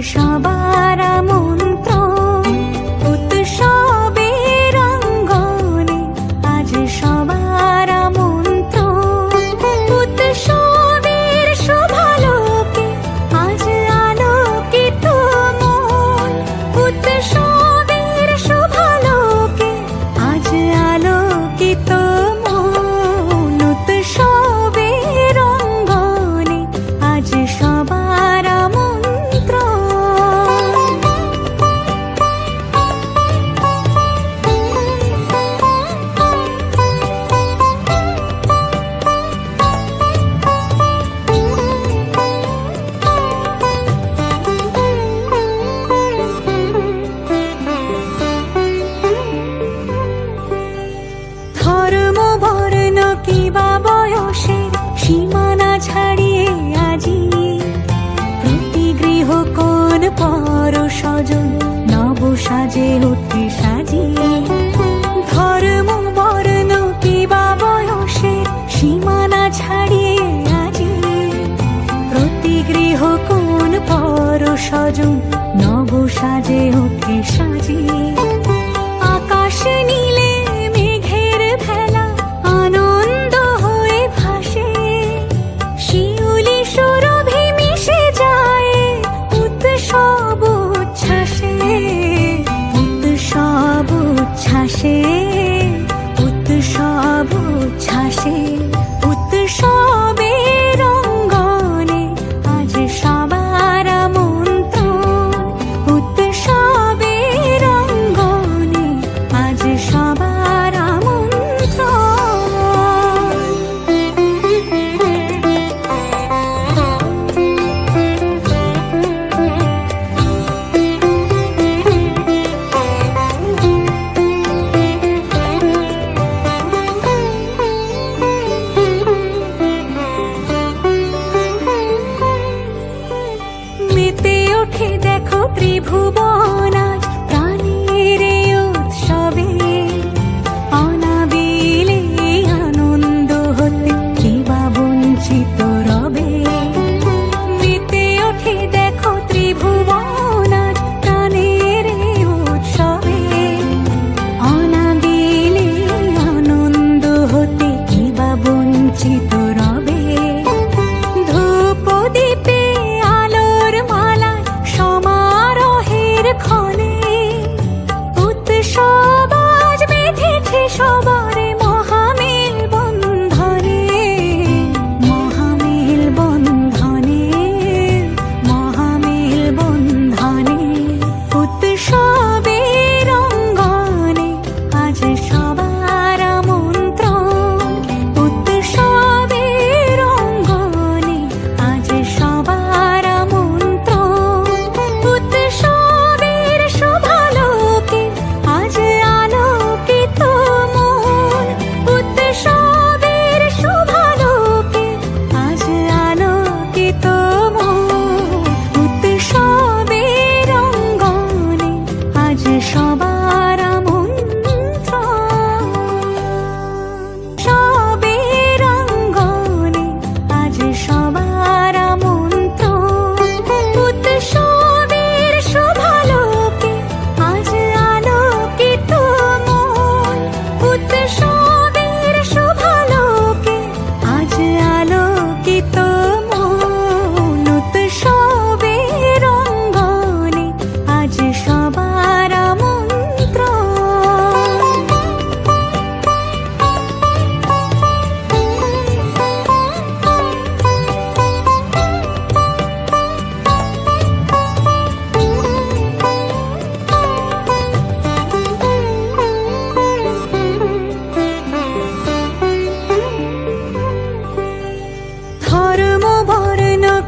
上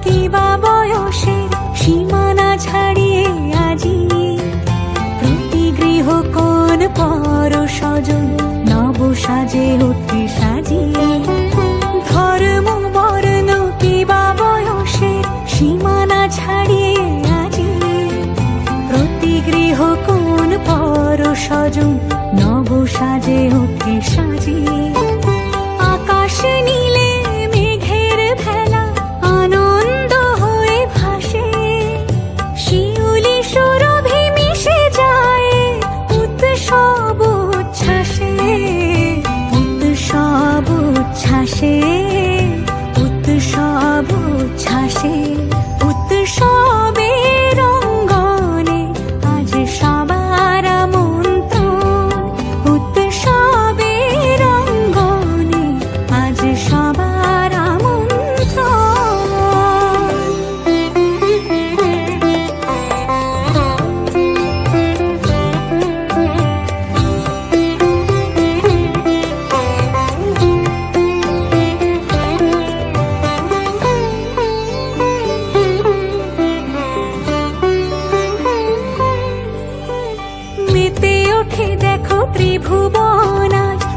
প্রতিভা বয়সের সীমানা ছাড়িয়ে আজি? প্রতি গৃহ কোন পর স্বজন নব সাজে হতে সাজি ধর্ম, বর্ণ কিবা বয়সে সীমানা ছাড়িয়ে আজি? প্রতি গৃহ কোন পর স্বজন নব সাজে হতে সাজিয়ে। আকাশ নীল ত্রিভুবনায়